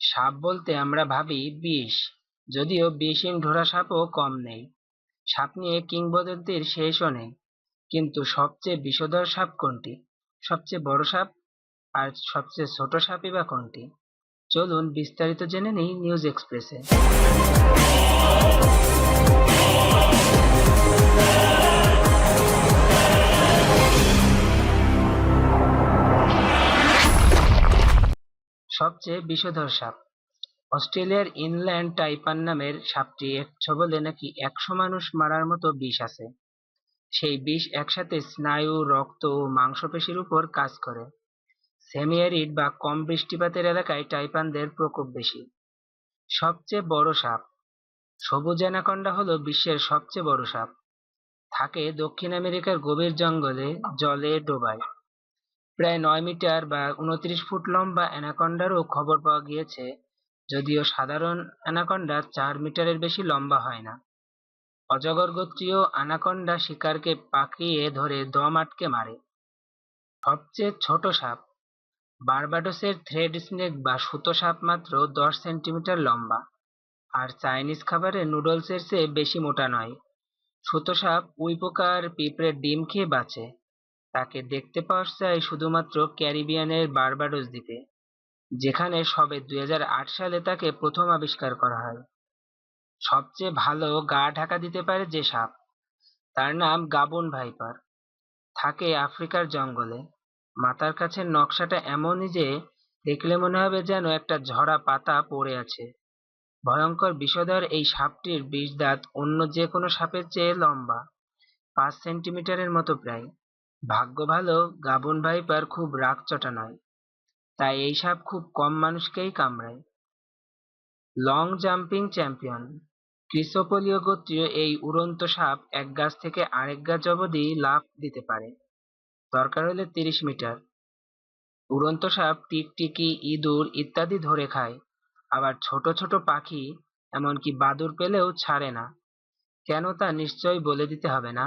সাপ বলতে আমরা ভাবি বিষ। যদিও বিষহীন ঢোড়া সাপও কম নেই। সাপ নিয়ে কিংবদন্তির শেষও নেই। কিন্তু সবচেয়ে বিষধর সাপ কোনটি? সবচেয়ে বড় সাপ? আর সবচেয়ে ছোট সাপই বা কোনটি? চলুন বিস্তারিত জেনে নিই নিউজ এক্সপ্রেসে। সবচেয়ে বিষধর সাপ। অস্ট্রেলিয়ার ইনল্যান্ড টাইপান নামের সাপটি এক ছবলে নাকি একশো মানুষ মারার মতো বিষ আছে। সেই বিষ একসাথে স্নায়ু, রক্ত ও মাংসপেশির উপর কাজ করে। সেমিয়ারিড বা কম বৃষ্টিপাতের এলাকায় টাইপানদের প্রকোপ বেশি। সবচেয়ে বড় সাপ। সবুজ অ্যানাকন্ডা হলো বিশ্বের সবচেয়ে বড় সাপ। থাকে দক্ষিণ আমেরিকার গভীর জঙ্গলে, জলে ডোবায়। প্রায় নয় মিটার বা উনত্রিশ ফুট লম্বা অ্যানাকন্ডারও খবর পাওয়া গিয়েছে, যদিও সাধারণ অ্যানাকন্ডা চার মিটারের বেশি লম্বা হয় না। অজগর গোত্রীয় অ্যানাকন্ডা শিকারকে পাকিয়ে ধরে দম আটকে মারে। সবচেয়ে ছোট সাপ, বার্বাডোসের থ্রেড স্নেক বা সুতো সাপ মাত্র দশ সেন্টিমিটার লম্বা, আর চাইনিজ খাবারে নুডলসের চেয়ে বেশি মোটা নয়। সুতো সাপ উই পোকার পিঁপড়ের ডিম খেয়ে বাঁচে। তাকে দেখতে পাওয়া যায় শুধুমাত্র ক্যারিবিয়ানের বার্বাডোস দ্বীপে, যেখানে সবে দুই হাজার আট সালে তাকে প্রথম আবিষ্কার করা হয়। সবচেয়ে ভালো গা ঢাকা দিতে পারে যে সাপ, তার নাম গাবন ভাইপার। থাকে আফ্রিকার জঙ্গলে। মাথার কাছে নকশাটা এমনই যে দেখলে মনে হবে যেন একটা ঝরা পাতা পড়ে আছে। ভয়ঙ্কর বিষধর এই সাপটির বিষ দাঁত অন্য যে কোনো সাপের চেয়ে লম্বা, পাঁচ সেন্টিমিটারের মতো প্রায়। ভাগ্য ভালো, গাবন ভাইপার খুব রাগচটা নয় তাই এই সাপ খুব কম মানুষকেই কামড়ায়। Long jumping champion. ক্রিসোপোলীয় গোত্রীয় এই উড়ন্ত সাপ এক গাছ থেকে আরেক গাছ অবধি লাফ দিতে পারে। দরকার হলে তিরিশ মিটার। উড়ন্ত সাপ টিকটিকি, ইঁদুর ইত্যাদি ধরে খায়। আবার ছোট ছোট পাখি এমনকি বাদুড় পেলেও ছাড়ে না। কেন তা নিশ্চয়ই বলে দিতে হবে না?